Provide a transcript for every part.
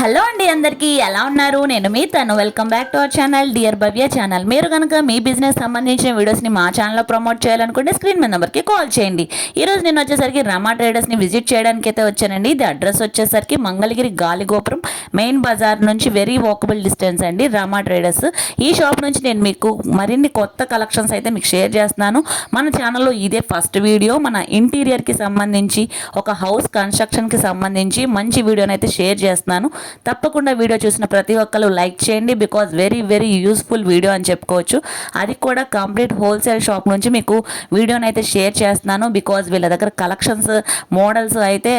Hello అండి అందరికీ ఎలా ఉన్నారు? నేను మీ తను. Welcome back to our channel dear Bhavya channel మీరు కనుక మీ బిజినెస్ సంబంధించిన వీడియోస్ని మా ఛానల్లో ప్రమోట్ చేయాలనుకుంటే స్క్రీన్ మీద నెంబర్కి కాల్ చేయండి. ఈరోజు నేను వచ్చేసరికి రమా ట్రేడర్స్ని విజిట్ చేయడానికి అయితే వచ్చానండి. ఇది అడ్రస్ వచ్చేసరికి మంగళగిరి గాలిగోపురం మెయిన్ బజార్ నుంచి వెరీ వాకబుల్ డిస్టెన్స్ అండి రమా ట్రేడర్స్ ఈ షాప్ నుంచి నేను మీకు మరిన్ని కొత్త కలెక్షన్స్ అయితే మీకు షేర్ చేస్తున్నాను. మన ఛానల్లో ఇదే ఫస్ట్ వీడియో మన ఇంటీరియర్కి సంబంధించి ఒక హౌస్ కన్స్ట్రక్షన్కి సంబంధించి మంచి వీడియోని అయితే షేర్ చేస్తున్నాను. తప్పకుండా వీడియో చూసిన ప్రతి ఒక్కరు లైక్ చేయండి because very very useful video అని చెప్పుకోవచ్చు. అది కూడా కంప్లీట్ హోల్సేల్ షాప్ నుంచి మీకు వీడియోని అయితే షేర్ చేస్తున్నాను. బికాజ్ వీళ్ళ దగ్గర కలెక్షన్స్ మోడల్స్ అయితే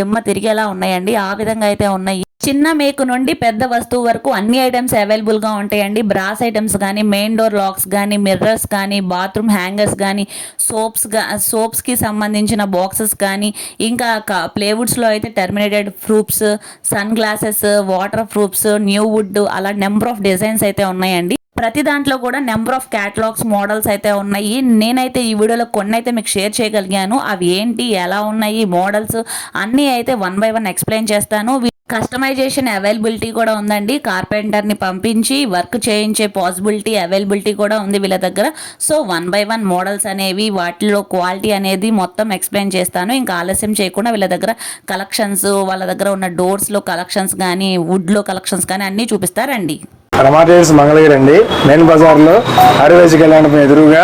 దిమ్మ తిరిగేలా ఉన్నాయండి. ఆ విధంగా అయితే ఉన్నాయి. చిన్న మేకు నుండి పెద్ద వస్తువు వరకు అన్ని ఐటమ్స్ అవైలబుల్గా ఉంటాయండి. బ్రాస్ ఐటమ్స్ కానీ మెయిన్ డోర్ లాక్స్ కానీ మిర్రర్స్ కానీ బాత్రూమ్ హ్యాంగర్స్ కానీ సోప్స్ సోప్స్కి సంబంధించిన బాక్సెస్ కానీ ఇంకా ప్లేవుడ్స్లో అయితే terminated proofs sunglasses waterproofs new wood అలా నెంబర్ ఆఫ్ డిజైన్స్ అయితే ఉన్నాయండి. ప్రతి దాంట్లో కూడా నెంబర్ ఆఫ్ క్యాటలాగ్స్ మోడల్స్ అయితే ఉన్నాయి. నేనైతే ఈ వీడియోలో కొన్ని అయితే మీకు షేర్ చేయగలిగాను. అవి ఏంటి ఎలా ఉన్నాయి మోడల్స్ అన్నీ అయితే వన్ బై వన్ ఎక్స్ప్లెయిన్ చేస్తాను. కస్టమైజేషన్ అవైలబిలిటీ కూడా ఉందండి. కార్పెంటర్ని పంపించి వర్క్ చేయించే పాసిబిలిటీ అవైలబిలిటీ కూడా ఉంది వీళ్ళ దగ్గర. So one by one models అనేవి వాటిలో క్వాలిటీ అనేది మొత్తం ఎక్స్ప్లెయిన్ చేస్తాను. ఇంకా ఆలస్యం చేయకుండా వీళ్ళ దగ్గర కలెక్షన్స్ వాళ్ళ దగ్గర ఉన్న డోర్స్లో కలెక్షన్స్ కానీ వుడ్లో కలెక్షన్స్ కానీ అన్నీ చూపిస్తారండి రమాటేస్ మంగళగిరి అండి మెయిన్ బజార్లో ఆర్యవేశ కళ్యాణం ఎదురుగా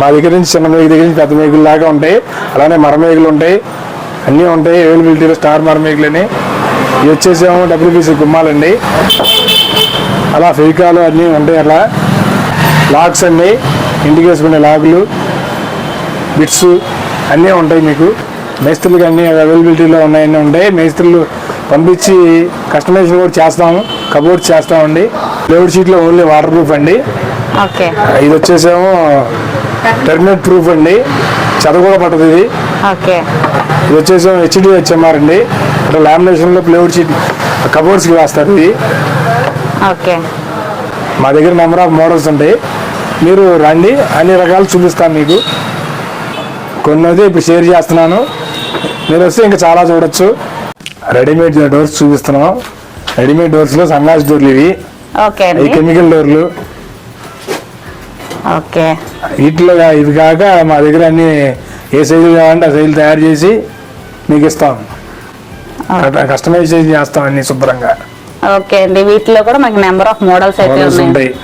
మా దగ్గర నుంచి చిన్న మేక దగ్గర నుంచి పెద్ద మేకులు లాగా ఉంటాయి. అలానే మరమేకులు ఉంటాయి. అన్నీ ఉంటాయి. అవైలబిలిటీలో స్టార్ మరమేకులు ఇవి వచ్చేసేమో డబ్ల్యూబీసీ గుమ్మాలండి. అలా ఫెవికాలు అన్నీ ఉంటాయి అలా. లాక్స్ అన్నీ ఇంటికి వేసుకునే లాకులు బిట్స్ అన్నీ ఉంటాయి మీకు. మేస్త్రులకి అన్ని అవైలబిలిటీలో ఉన్నాయన్నీ ఉంటాయి. మేస్త్రులు పంపించి కస్టమైజేషన్ కూడా చేస్తాము కబోర్డ్స్ చేస్తామండి. ప్లేవుడ్ షీట్లో ఓన్లీ వాటర్ ప్రూఫ్ అండి. ఇది వచ్చేసేమో టెర్మినేట్ ప్రూఫ్ అండి. చెద కూడా పట్టదు ఇది. ఓకే. ఇది వచ్చేసేమో హెచ్డి హెచ్ఎంఆర్ అండి. అంటే లామినేషన్లో ప్లేవుడ్ షీట్ కబోర్డ్స్కి వేస్తారు ఇది. ఓకే. మా దగ్గర నెంబర్ ఆఫ్ మోడల్స్ ఉంటాయి. మీరు రండి అన్ని రకాలు చూపిస్తాను మీకు. కొన్ని అయితే ఇప్పుడు షేర్ చేస్తున్నాను. మీరు వస్తే ఇంకా చాలా చూడొచ్చు. రెడీమేడ్ డోర్స్ చూపిస్తున్నాం. రెడీమేడ్ డోర్స్లో సన్నాస్ డోర్లు ఇవి. కెమికల్ డోర్లు ఓకే. వీటిలో కా- ఇవి కాక మా దగ్గర అన్ని ఏ సైజులు కావాలంటే ఆ సైజులు తయారు చేసి మీకు ఇస్తాం. కస్టమైజ్ చేసి చేస్తాం అన్ని శుభ్రంగా. ఓకే అండి. వీటిలో కూడా మనకి నెంబర్ ఆఫ్ మోడల్స్ అయితే ఉన్నాయి. ఉంటాయి.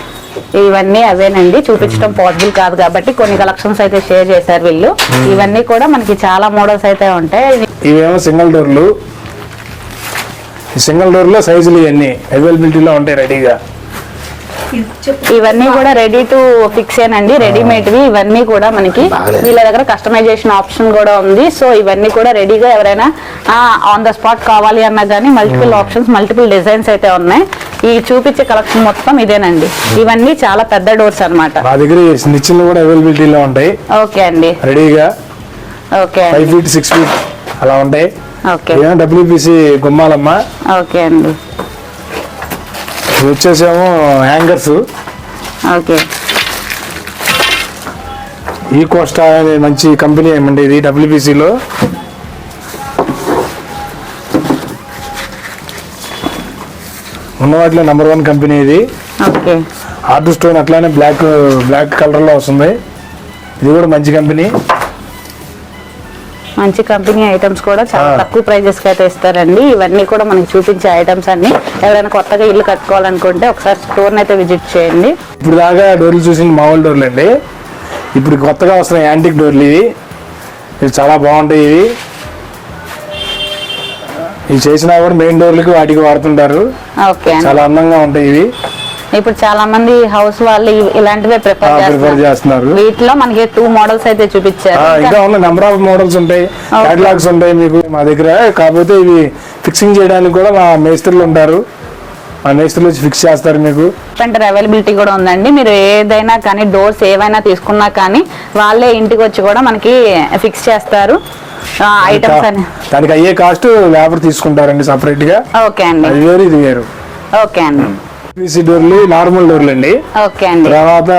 ఇవన్నీ అవేనండి. చూపించడం పాసిబుల్ కాదు కాబట్టి కొన్ని కలెక్షన్స్ అయితే షేర్ చేశారు వీళ్ళు. ఇవన్నీ కూడా మనకి చాలా మోడల్స్ అయితే ఉంటాయి. ఇవేమో సింగిల్ డోర్లు సింగిల్ డోర్లో సైజులు ఇవన్నీ అవైలబిలిటీలో ఉంటాయి రెడీగా ఇవన్నీ కూడా రెడీ టు ఫిక్స్ ఏనండి రెడీమేడ్ వి ఇవన్నీ కూడా మనకి వీళ్ళ దగ్గర కస్టమైజేషన్ ఆప్షన్ కూడా ఉంది. సో ఇవన్నీ కూడా రెడీగా ఎవరైనా ఆన్ ద స్పాట్ కావాలి అన్నా కానీ మల్టిపుల్ ఆప్షన్స్ మల్టిపుల్ డిజైన్స్ అయితే ఉన్నాయి. ఈ చూపించే కలెక్షన్ మొత్తం ఇదేనండి. ఇవన్నీ చాలా పెద్ద డోర్స్ అన్నమాట. మా దగ్గర నిచ్చెనలు కూడా అవైలబిలిటీలో ఉంటాయి. ఓకే అండి. రెడీగా ఓకే ఫైవ్ అండి ఫీట్ సిక్స్ ఫీట్ అలా ఉంటాయి. ఓకే. డబ్ల్యూపీసీ గుమ్మాలమ్మ. ఓకే అండి. ఇది వచ్చేసేమో హ్యాంగర్స్. ఓకే. ఈ కోస్టా అనే మంచి కంపెనీ ఏమండి ఇది డబ్ల్యూపీసీలో ఉన్న వాటిలో నెంబర్ వన్ కంపెనీ ఇది. హార్డ్ స్టోన్ అట్లానే బ్లాక్ బ్లాక్ కలర్లో వస్తుంది. ఇది కూడా మంచి కంపెనీ. మంచి కంపెనీ ఐటమ్స్ కూడా చాలా. తక్కువ ప్రైజెస్కి అయితే ఇస్తారండి. ఇవన్నీ కూడా మనకి చూపించే ఐటమ్స్ అన్ని. ఎవరైనా కొత్తగా ఇల్లు కట్టుకోవాలనుకుంటే ఒకసారి స్టోర్ అయితే విజిట్ చేయండి. ఇప్పుడు దాకా డోర్లు చూసింది మామూలు డోర్లు అండి ఇప్పుడు కొత్తగా వస్తున్నాయి యాంటిక్ డోర్లు ఇవి. ఇవి చాలా బాగుంటాయి ఇవి. ఇవి చేసినా కూడా మెయిన్ డోర్లకి వాటికి వాడుతుంటారు. చాలా అందంగా ఉంటాయి ఇవి. ఇప్పుడు చాలా మంది హౌస్ వాళ్ళు ఇలాంటివే ప్రిఫర్ చేస్తున్నారు. వీటిలో మనకి టూ మోడల్స్ అయితే చూపించారు. ఆ, ఇంకా ఉన్న నెంబర్ ఆఫ్ మోడల్స్ ఉంటాయి. ఉంటాయి మీకు మా దగ్గర. కాకపోతే ఇవి ఫిక్సింగ్ చేయడానికి కూడా మా మేస్త్రులు ఉంటారు. మా మేస్త్రులు వచ్చి ఫిక్స్ చేస్తారు మీకు. అవైలబిలిటీ కూడా ఉందండి. మీరు ఏదైనా కానీ డోర్స్ ఏవైనా తీసుకున్నా కానీ వాళ్ళే ఇంటికి వచ్చి కూడా మనకి ఫిక్స్ చేస్తారు. ఐటమ్స్ అని. దానికి అయ్యే కాస్ట్ లేబర్ తీసుకుంటారండి సపరేట్గా. ఓకే అండి. అది వేరు ఇది వేరు. ఓకే అండి. పీసీ డోర్లు నార్మల్ డోర్లు అండి. ఓకే అండి. తర్వాత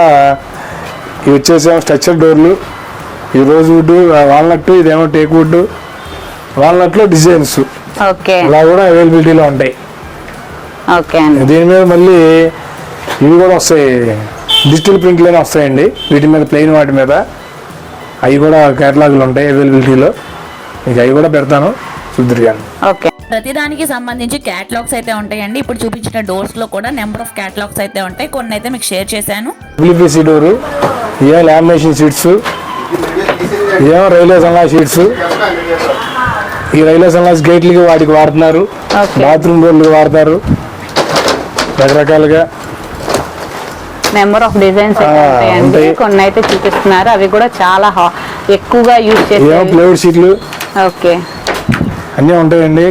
ఇవి వచ్చేసేమో స్ట్రక్చర్ డోర్లు. ఇది రోజ్ వుడ్ వాల్నట్ ఇదేమో టేక్ వుడ్. వాల్నట్లో డిజైన్స్. ఓకే. అలా కూడా అవైలబిలిటీలో ఉంటాయి. ఓకే అండి. దీని మీద మళ్ళీ ఇవి కూడా వస్తాయి. డిజిటల్ ప్రింట్లోనే వస్తాయండి. వీటి మీద ప్లెయిన్ వాటి మీద. అవి కూడా కేటలాగులు ఉంటాయి అవైలబిలిటీలో. మీకు అవి కూడా పెడతాను. చూద్దరు కానీ ఓకే. ప్రతిదానికి సంబంధించి క్యాటలాగ్స్ అయితే ఉంటాయండి. ఇప్పుడు చూపించిన డోర్స్లో కూడా నెంబర్ ఆఫ్ క్యాటలాగ్స్ అయితే ఉంటాయి. కొన్ని అయితే మీకు షేర్ చేశాను. డబ్ల్యూపీసీ డోరు ఇవేమో లామినేషన్ షీట్స్ ఇవేమో రైల్వే షీట్స్ ఈ రైల్వే సల్లాస్ గేట్లకి వాటికి వాడుతున్నారు. బాత్రూమ్ డోర్లకి వాడతారు. రకరకాలుగా. నెంబర్ ఆఫ్ డిజైన్స్ ఉంటాయి. కొన్ని అయితే చూపిస్తున్నారు. అవి కూడా చాలా ఎక్కువగా యూజ్ చేసేవి. ప్లైవుడ్ షీట్లు ఓకే అన్నీ ఉంటాయండి.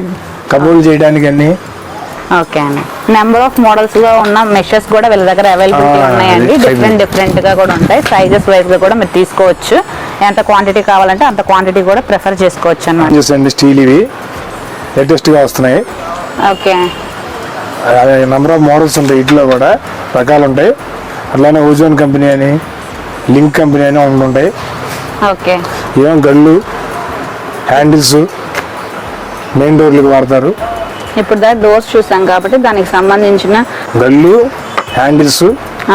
కబోర్లు చేయడానికి అన్నీ. ఓకే అండి. నెంబర్ ఆఫ్ మోడల్స్గా ఉన్న మెషర్స్ కూడా వీళ్ళ దగ్గర అవైలబిలిటీ ఉన్నాయండి. డిఫరెంట్ డిఫరెంట్గా కూడా ఉంటాయి. సైజెస్ వైజ్గా కూడా మీరు తీసుకోవచ్చు. ఎంత క్వాంటిటీ కావాలంటే అంత క్వాంటిటీ కూడా ప్రిఫర్ చేసుకోవచ్చు అన్నమాట. స్టీల్ ఇవి. లేటెస్ట్గా వస్తున్నాయి. ఓకే. నెంబర్ ఆఫ్ మోడల్స్ ఉంటాయి వీటిలో కూడా. రకాలు ఉంటాయి. అట్లానే ఓజోన్ కంపెనీ అని లింక్ కంపెనీ అని ఉంటుంటాయి ఓకే. ఏమో గళ్ళు హ్యాండిల్స్ మెయిన్ డోర్లకు వాడతారు. ఇప్పుడు దాకా డోర్స్ చూసాం కాబట్టి దానికి సంబంధించిన గళ్ళు హ్యాండిల్స్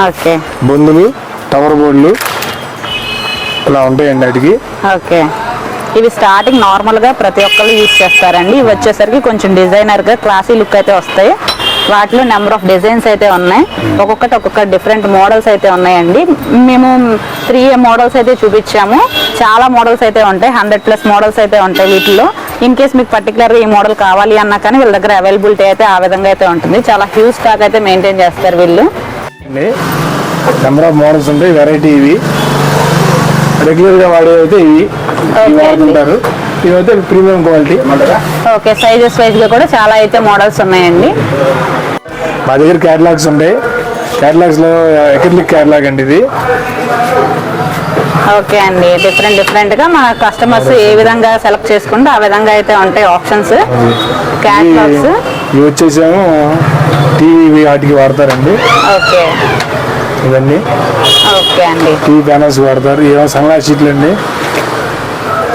ఓకే. బొందులు టవర్ బోర్డులు ఇలా ఉంటాయండి వాటికి ఓకే. ఇవి స్టార్టింగ్ నార్మల్గా ప్రతి ఒక్కళ్ళు యూజ్ చేస్తారండి. ఇవి వచ్చేసరికి కొంచెం డిజైనర్గా క్లాసీ లుక్ అయితే వస్తాయి. వాటిలో నెంబర్ ఆఫ్ డిజైన్స్ అయితే ఉన్నాయి. ఒక్కొక్కటి ఒక్కొక్క డిఫరెంట్ మోడల్స్ అయితే ఉన్నాయండి. మేము త్రీ మోడల్స్ అయితే చూపించాము. చాలా మోడల్స్ అయితే ఉంటాయి. హండ్రెడ్ ప్లస్ మోడల్స్ అయితే ఉంటాయి వీటిలో. ఇన్ కేస్ మీకు పర్టికులర్గా ఈ మోడల్ కావాలి అన్నా కానీ వీళ్ళ దగ్గర అవైలబిలిటీ అయితే ఆ విధంగా అయితే ఉంటుంది. చాలా హ్యూజ్ స్టాక్ అయితే మెయింటైన్ చేస్తారు వీళ్ళు. నెంబర్ ఆఫ్ మోడల్స్ ఉంటాయి వెరైటీ ఇవి. రెగ్యులర్గా వాడేవి అయితే ఇవి. వాడుతుంటారు. ఇవైతే ప్రీమియం క్వాలిటీ ఓకే సైజెస్ వైజ్గా కూడా చాలా అయితే మోడల్స్ ఉన్నాయండి. మా దగ్గర క్యాటలాగ్స్ ఉంటాయి క్యాటలాగ్స్లో ఎకర్లిక్ క్యాటలాగ్ అండి ఇది. ఓకే అండి. డిఫరెంట్ డిఫరెంట్గా మన కస్టమర్స్ ఏ విధంగా సెలెక్ట్ చేసుకుంటే ఆ విధంగా అయితే ఉంటాయి ఆప్షన్స్ క్యాట్లాగ్స్ ఇవి- వచ్చేసేమో టీవీ వాటికి వాడతారండి. ఓకే. ఇవన్నీ. ఓకే అండి. టీవీ ప్యానల్స్ వాడతారు. ఏమో సన్గ్లాస్ షీట్లు అండి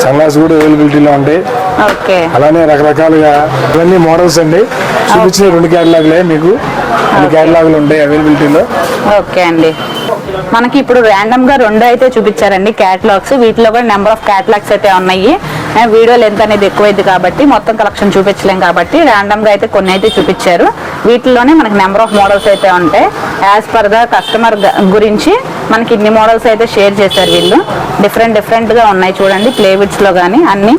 సన్గ్లాస్ కూడా అవైలబిలిటీలో ఉంటాయి. ఓకే. అలానే రకరకాలుగా ఇవన్నీ మోడల్స్ అండి. చూపించిన రెండు క్యాటలాగ్లే మీకు. రెండు క్యాటలాగులు ఉంటాయి అవైలబిలిటీలో ఓకే అండి. మనకి ఇప్పుడు ర్యాండమ్గా రెండు అయితే చూపించారండి క్యాటలాగ్స్ వీటిలో కూడా నెంబర్ ఆఫ్ క్యాటలాగ్స్ అయితే ఉన్నాయి. వీడియో లెంత్ అనేది ఎక్కువైంది కాబట్టి మొత్తం కలెక్షన్ చూపించలేం కాబట్టి ర్యాండమ్గా అయితే కొన్ని అయితే చూపించారు. వీటిలోనే మనకి నెంబర్ ఆఫ్ మోడల్స్ అయితే ఉంటాయి. యాజ్ పర్గా కస్టమర్ గురించి మనకి ఇన్ని మోడల్స్ అయితే షేర్ చేశారు వీళ్ళు. డిఫరెంట్ డిఫరెంట్గా ఉన్నాయి చూడండి. ప్లేవిడ్స్లో కానీ అన్ని.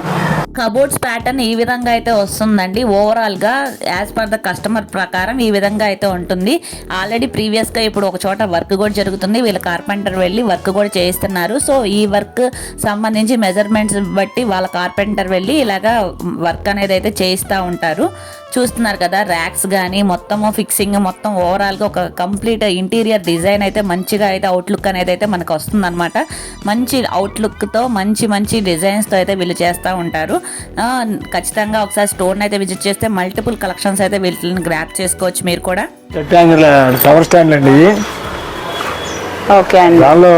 కబోర్డ్స్ ప్యాటర్న్ ఈ విధంగా అయితే వస్తుందండి. ఓవరాల్గా యాజ్ పర్ ద కస్టమర్ ప్రకారం ఈ విధంగా అయితే ఉంటుంది. ఆల్రెడీ ప్రీవియస్గా ఇప్పుడు ఒక చోట వర్క్ కూడా జరుగుతుంది. వీళ్ళ కార్పెంటర్ వెళ్ళి వర్క్ కూడా చేయిస్తున్నారు. సో ఈ వర్క్ సంబంధించి మెజర్మెంట్స్ బట్టి వాళ్ళ కార్పెంటర్ వెళ్ళి ఇలాగా వర్క్ అనేది అయితే చేయిస్తూ ఉంటారు. చూస్తున్నారు కదా ర్యాక్స్ కానీ మొత్తము ఫిక్సింగ్ మొత్తం ఓవరాల్గా ఒక కంప్లీట్ ఇంటీరియర్ డిజైన్ అయితే మంచిగా అయితే అవుట్లుక్ అనేది అయితే మనకు వస్తుందన్నమాట. మంచి అవుట్లుక్తో మంచి మంచి డిజైన్స్తో అయితే వీళ్ళు చేస్తూ ఉంటారు. ఖచ్చితంగా ఒకసారి స్టోర్ని అయితే విజిట్ చేస్తే మల్టిపుల్ కలెక్షన్స్ అయితే వీటిని గ్రాప్ చేసుకోవచ్చు మీరు కూడా. కవర్ స్టాండ్ అండి ఇది. ఓకే అండి. దానిలో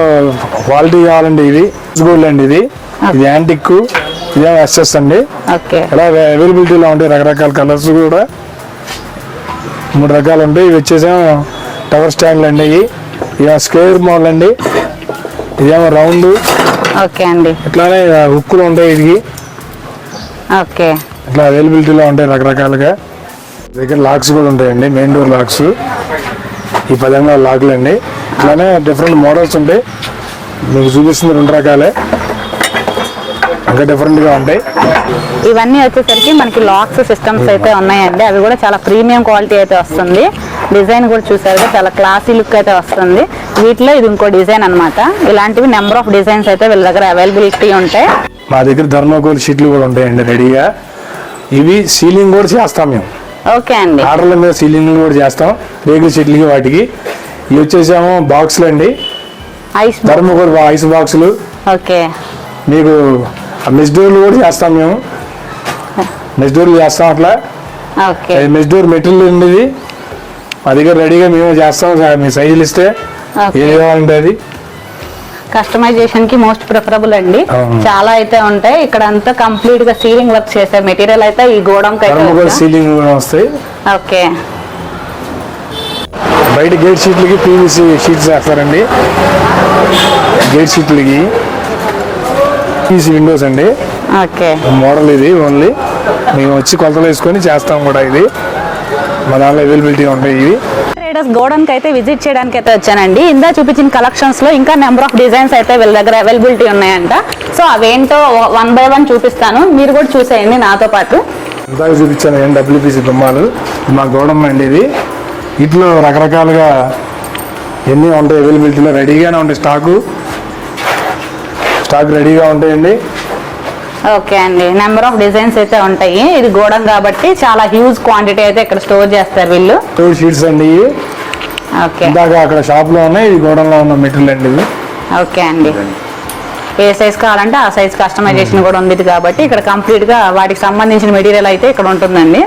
క్వాలిటీ కావాలండి ఇది. గోల్డ్ అండి ఇది. ఇది యాంటిక్ ఇదేమో ఎస్ఎస్ అండి. ఓకే. ఇలా అవైలబిలిటీలో ఉంటాయి రకరకాల కలర్స్ కూడా. మూడు రకాలు ఉంటాయి. ఇవి వచ్చేసేమో టవర్ స్టాండ్లు అండి ఇవి. ఇదేమో స్క్వేర్ మోడల్ అండి. ఇదేమో రౌండ్ ఓకే అండి. ఇట్లానే హుక్కులు ఉంటాయి ఇది ఓకే. ఇట్లా అవైలబిలిటీలో ఉంటాయి రకరకాలుగా. దగ్గర లాక్స్ కూడా ఉంటాయండి మెయిన్ డోర్ లాక్స్ ఈ పదంగా లాక్లు అండి ఇట్లానే డిఫరెంట్ మోడల్స్ ఉంటాయి. మీకు చూపిస్తుంది రెండు రకాలే. ఇంకా డిఫరెంట్గా ఉంటాయి. ఇవన్నీ వచ్చేసరికి మనకి లాక్స్ సిస్టమ్స్ అయితే ఉన్నాయండి. అవి కూడా చాలా ప్రీమియం క్వాలిటీ అయితే వస్తుంది. డిజైన్ కూడా చూసారుగా చాలా క్లాసీ లుక్ అయితే వస్తుంది. వీటిలో ఇది ఇంకో డిజైన్ అన్నమాట. ఇలాంటివి నెంబర్ ఆఫ్ డిజైన్స్ అయితే వీళ్ళ దగ్గర అవైలబిలిటీ ఉంటాయి. మా దగ్గర ధర్మకోల్ షీట్లు కూడా ఉంటాయండి రెడీగా. ఇవి సీలింగ్ కూడా చేస్తాం మేము. ఓకే అండి. ఆర్డర్ల మీద సీలింగ్ కూడా చేస్తాం. రేగుల షీట్లకి వాటికి. ఇవి వచ్చేసాము బాక్సులు అండి. ఐస్ ధర్మకోల్ ఐస్ బాక్సులు. ఓకే. మీకు మెస్ డోర్లు కూడా చేస్తాం మేము. మెస్ డోర్లు చేస్తాం అట్లా. మెస్ డోర్ మెటీరియల్ ఉండేది. మా దగ్గర రెడీగా మేమే చేస్తాం. మీ సైజులు ఇస్తే. ఏది కావాలంటే అది. కస్టమైజేషన్కి మోస్ట్ ప్రిఫరబుల్ అండి. చాలా అయితే ఉంటాయి. ఇక్కడ అంతా కంప్లీట్గా సీలింగ్ వర్క్ చేసే మెటీరియల్ అయితే ఈ గోడం సీలింగ్ కూడా వస్తాయి. ఓకే. బయట గేట్ షీట్లకి పీవీసీ షీట్స్ వేస్తారండి. గేట్ షీట్లకి పీవీసీ విండోస్ అండి. ఓకే. మోడల్ ఇది ఓన్లీ. మేము వచ్చి కొలతలు వేసుకొని చేస్తాం కూడా ఇది. మా దాంట్లో ఉంటాయి ఇవి. ట్రేడర్స్ గోడౌన్కి అయితే విజిట్ చేయడానికి అయితే వచ్చానండి. ఇందా చూపించిన కలెక్షన్స్లో ఇంకా నెంబర్ ఆఫ్ డిజైన్స్ అయితే వీళ్ళ దగ్గర అవైలబిలిటీ ఉన్నాయంట. సో అవేంటో వన్ బై వన్ చూపిస్తాను. మీరు కూడా చూసేయండి నాతో పాటు. ఇందాక చూపించాను ఏం డబ్ల్యూపీసీ బొమ్మలు మా గోడమ్మ అండి ఇది. వీటిలో రకరకాలుగా ఎన్ని ఉంటాయి అవైలబిలిటీలో రెడీగానే ఉంటాయి స్టాకు స్టాక్ రెడీగా ఉంటాయండి. ఓకే అండి. నెంబర్ ఆఫ్ డిజైన్స్ అయితే ఉంటాయి. ఇది గోడం కాబట్టి చాలా హ్యూజ్ క్వాంటిటీ అయితే ఇక్కడ స్టోర్ చేస్తారు వీళ్ళు. టూ షీట్స్ అండి ఓకే. ఇందాక అక్కడ షాప్లో ఉన్నాయి ఇది గోడంలో ఉన్న మెటీరియల్ అండి ఓకే అండి. ఏ సైజ్ కావాలంటే ఆ సైజ్ కస్టమైజేషన్ కూడా ఉంది కాబట్టి ఇక్కడ కంప్లీట్గా వాటికి సంబంధించిన మెటీరియల్ అయితే ఇక్కడ ఉంటుందండి.